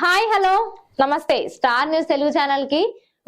Hi hello. నమస్తే. Star news Telugu ఛానల్కి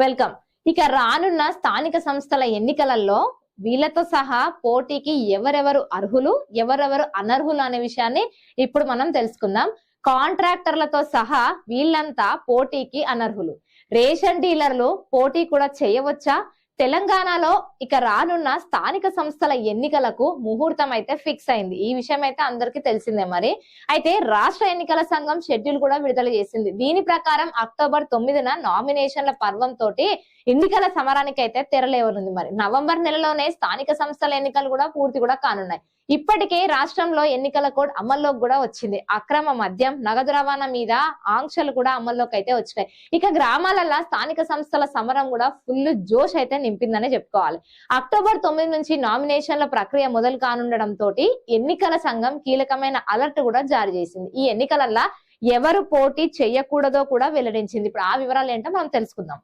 welcome. ఇక రానున్న స్థానిక సంస్థల ఎన్నికలలో వీళ్ళతో సహా పోటీకి ఎవరెవరు అర్హులు ఎవరెవరు అనర్హులు అనే విషయాన్ని ఇప్పుడు మనం తెలుసుకుందాం. కాంట్రాక్టర్లతో సహా వీళ్ళంతా పోటీకి అనర్హులు. రేషన్ డీలర్లు పోటీ కూడా చేయవచ్చా? తెలంగాణలో ఇక రానున్న స్థానిక సంస్థల ఎన్నికలకు ముహూర్తం అయితే ఫిక్స్ అయింది. ఈ విషయం అయితే అందరికీ తెలిసిందే మరి. అయితే రాష్ట్ర ఎన్నికల సంఘం షెడ్యూల్ కూడా విడుదల చేసింది. దీని ప్రకారం అక్టోబర్ తొమ్మిదిన నామినేషన్ల పర్వం తోటి ఎన్నికల సమరానికి అయితే తెరలేవనుంది మరి. నవంబర్ నెలలోనే స్థానిక సంస్థల ఎన్నికలు కూడా పూర్తి కూడా కానున్నాయి. ఇప్పటికే రాష్ట్రంలో ఎన్నికల కోడ్ అమల్లోకి కూడా వచ్చింది. అక్రమ మద్యం నగదు రవాణా మీద ఆంక్షలు కూడా అమల్లోకి అయితే వచ్చినాయి. ఇక గ్రామాలలో స్థానిక సంస్థల సమరం కూడా ఫుల్ జోష్ అయితే నింపిందనే చెప్పుకోవాలి. అక్టోబర్ తొమ్మిది నుంచి నామినేషన్ల ప్రక్రియ మొదలు కానుండడంతో తోటి ఎన్నికల సంఘం కీలకమైన అలర్ట్ కూడా జారీ చేసింది. ఈ ఎన్నికలల్లో ఎవరు పోటీ చేయకూడదో కూడా వెల్లడించింది. ఇప్పుడు ఆ వివరాలు ఏంటో మనం తెలుసుకుందాం.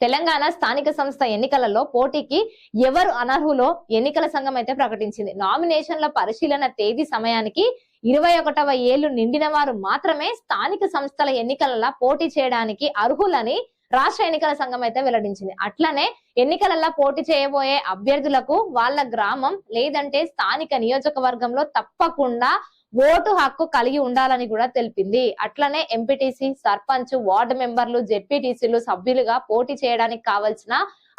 తెలంగాణ స్థానిక సంస్థ ఎన్నికలలో పోటీకి ఎవరు అనర్హులో ఎన్నికల సంఘం అయితే ప్రకటించింది. నామినేషన్ల పరిశీలన తేదీ సమయానికి ఇరవై ఒకటవ ఏళ్ళు నిండిన వారు మాత్రమే స్థానిక సంస్థల ఎన్నికలలో పోటీ చేయడానికి అర్హులని రాష్ట్ర ఎన్నికల సంఘం అయితే వెల్లడించింది. అట్లనే ఎన్నికలలో పోటీ చేయబోయే అభ్యర్థులకు వాళ్ళ గ్రామం లేదంటే స్థానిక నియోజకవర్గంలో తప్పకుండా ఓటు హక్కు కలిగి ఉండాలని కూడా తెలిపింది. అట్లనే ఎంపీటీసీ సర్పంచ్ వార్డు మెంబర్లు జెడ్పీటీసీలు సభ్యులుగా పోటీ చేయడానికి కావలసిన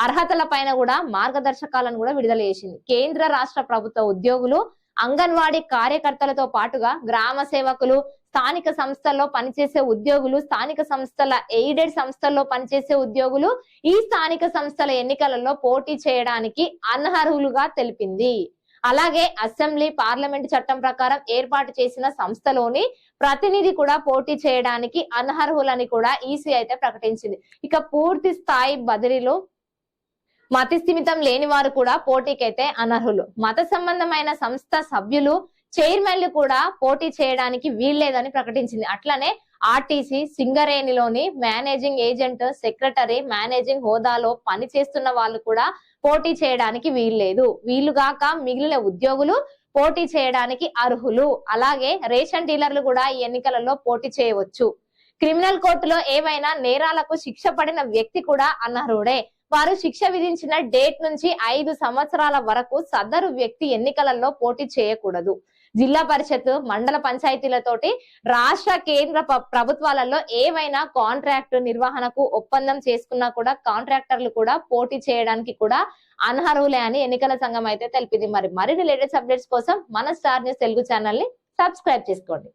అర్హతల పైన కూడా మార్గదర్శకాలను కూడా విడుదల చేసింది. కేంద్ర రాష్ట్ర ప్రభుత్వ ఉద్యోగులు అంగన్వాడీ కార్యకర్తలతో పాటుగా గ్రామ సేవకులు స్థానిక సంస్థల్లో పనిచేసే ఉద్యోగులు స్థానిక సంస్థల ఎయిడెడ్ సంస్థల్లో పనిచేసే ఉద్యోగులు ఈ స్థానిక సంస్థల ఎన్నికలలో పోటీ చేయడానికి అనర్హులుగా తెలిపింది. అలాగే అసెంబ్లీ పార్లమెంట్ చట్టం ప్రకారం ఏర్పాటు చేసిన సంస్థలోని ప్రతినిధి కూడా పోటీ చేయడానికి అనర్హులని కూడా ఈసీ అయితే ప్రకటించింది. ఇక పూర్తి స్థాయి బదిలీలు మత స్థిమితం లేని వారు కూడా పోటీకైతే అనర్హులు. మత సంబంధమైన సంస్థ సభ్యులు చైర్మన్లు కూడా పోటీ చేయడానికి వీల్లేదని ప్రకటించింది. అట్లనే ఆర్టీసీ సింగరేణిలోని మేనేజింగ్ ఏజెంట్ సెక్రటరీ మేనేజింగ్ హోదాలో పనిచేస్తున్న వాళ్ళు కూడా పోటీ చేయడానికి వీల్లేదు. వీలుగాక మిగిలిన ఉద్యోగులు పోటీ చేయడానికి అర్హులు. అలాగే రేషన్ డీలర్లు కూడా ఈ ఎన్నికలలో పోటీ చేయవచ్చు. క్రిమినల్ కోర్టులో ఏవైనా నేరాలకు శిక్ష పడిన వ్యక్తి కూడా అనర్హుడే. వారు శిక్ష విధించిన డేట్ నుంచి ఐదు సంవత్సరాల వరకు సదరు వ్యక్తి ఎన్నికలలో పోటీ చేయకూడదు. జిల్లా పరిషత్ మండల పంచాయతీలతోటి రాష్ట్ర కేంద్ర ప్రభుత్వాలలో ఏమైనా కాంట్రాక్ట్ నిర్వహణకు ఒప్పందం చేసుకున్నా కూడా కాంట్రాక్టర్లు కూడా పోటీ చేయడానికి కూడా అనర్హులే అని ఎన్నికల సంఘం అయితే తెలిపింది. మరి మరిన్ని లేటెస్ట్ అప్డేట్స్ కోసం మన స్టార్ న్యూస్ తెలుగు ఛానల్ని సబ్స్క్రైబ్ చేసుకోండి.